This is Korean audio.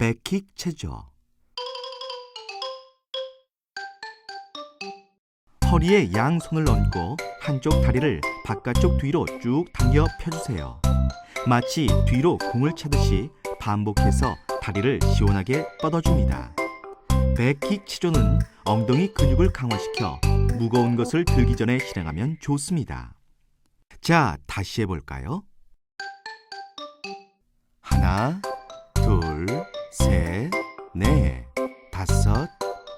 백킥 체조. 허리에 양손을 얹고 한쪽 다리를 바깥쪽 뒤로 쭉 당겨 펴주세요. 마치 뒤로 공을 차듯이 반복해서 다리를 시원하게 뻗어줍니다. 백킥 체조는 엉덩이 근육을 강화시켜 무거운 것을 들기 전에 실행하면 좋습니다. 자, 다시 해볼까요? 하나,